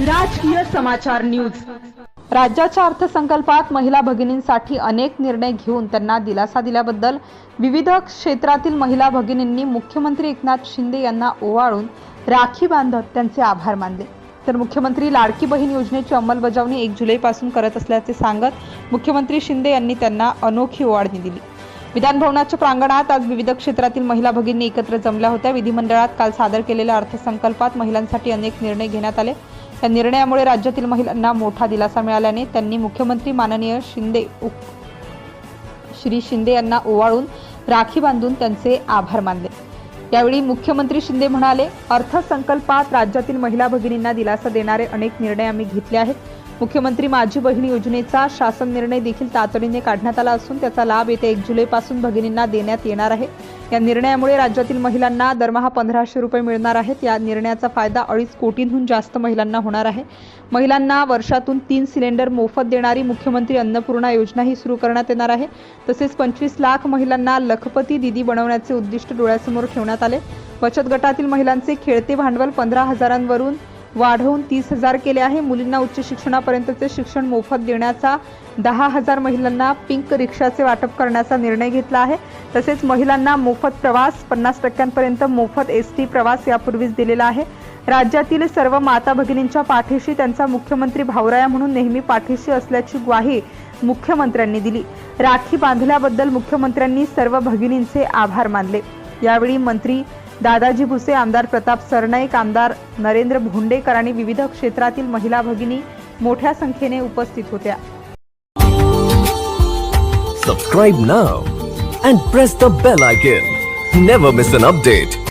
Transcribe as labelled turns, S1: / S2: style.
S1: राजकीय समाचार न्यूज.
S2: राज्याच्या अर्थसंकल्पात महिला भगिनींसाठी अनेक निर्णय घेऊन त्यांना दिलासा दिल्याबद्दल विविध क्षेत्रातील महिला भगिनींनी मुख्यमंत्री एकनाथ शिंदे यांना ओवाळून राखी बांधत त्यांचे आभार मानले. तर मुख्यमंत्री लाडकी बहीण योजनेची अंमलबजावणी एक जुलैपासून करत असल्याचे सांगत मुख्यमंत्री शिंदे यांनी त्यांना अनोखी ओवाळणी दिली. विधानभवनाच्या प्रांगणात आज विविध क्षेत्रातील महिला भगिनी एकत्र जमल्या होत्या. विधिमंडळात काल सादर केलेल्या अर्थसंकल्पात महिलांसाठी अनेक निर्णय घेण्यात आले. या निर्णयामुळे राज्यातील महिलांना मोठा दिलासा मिळाल्याने त्यांनी मुख्यमंत्री माननीय शिंदे श्री शिंदे यांना ओवाळून राखी बांधून त्यांचे आभार मानले. यावेळी मुख्यमंत्री शिंदे म्हणाले अर्थसंकल्पात राज्यातील महिला भगिनींना दिलासा देणारे अनेक निर्णय आम्ही घेतले आहेत. मुख्यमंत्री माझी बहीण योजनेचा शासन निर्णय देखील तातडीने काढण्यात आला असून त्याचा लाभ येत्या एक जुलैपासून भगिनींना देण्यात येणार आहे. या निर्णयामुळे राज्यातील महिलांना दरमहा पंधराशे रुपये मिळणार आहेत. या निर्णयाचा फायदा अडीच कोटींहून जास्त महिलांना होणार आहे. महिलांना वर्षातून तीन सिलेंडर मोफत देणारी मुख्यमंत्री अन्नपूर्णा योजनाही सुरू करण्यात येणार आहे. तसेच पंचवीस लाख महिलांना लखपती दिदी बनवण्याचे उद्दिष्ट डोळ्यासमोर ठेवण्यात आले. बचत गटातील महिलांचे खेळते भांडवल पंधरा हजारांवरून वाढवून तीस हजार केले आहे. मुलींना उच्च शिक्षणापर्यंतचे शिक्षण मोफत देण्याचा दहा हजार महिलांना पिंक रिक्षाचे वाटप करण्याचा निर्णय घेतला आहे. तसेच महिलांना मोफत प्रवास पन्नास टक्क्यांपर्यंत मोफत एस टी प्रवास यापूर्वीच दिलेला आहे. राज्यातील सर्व माता भगिनींच्या पाठीशी त्यांचा मुख्यमंत्री भावराया म्हणून नेहमी पाठीशी असल्याची ग्वाही मुख्यमंत्र्यांनी दिली. राखी बांधल्याबद्दल मुख्यमंत्र्यांनी सर्व भगिनींचे आभार मानले. यावेळी मंत्री दादाजी भुसे आमदार प्रताप सरनाईक आमदार नरेंद्र भोंडेकर आणि विविध क्षेत्रातील महिला भगिनी मोठ्या संख्येने उपस्थित होत्या.
S3: Subscribe now and press the bell icon never miss an update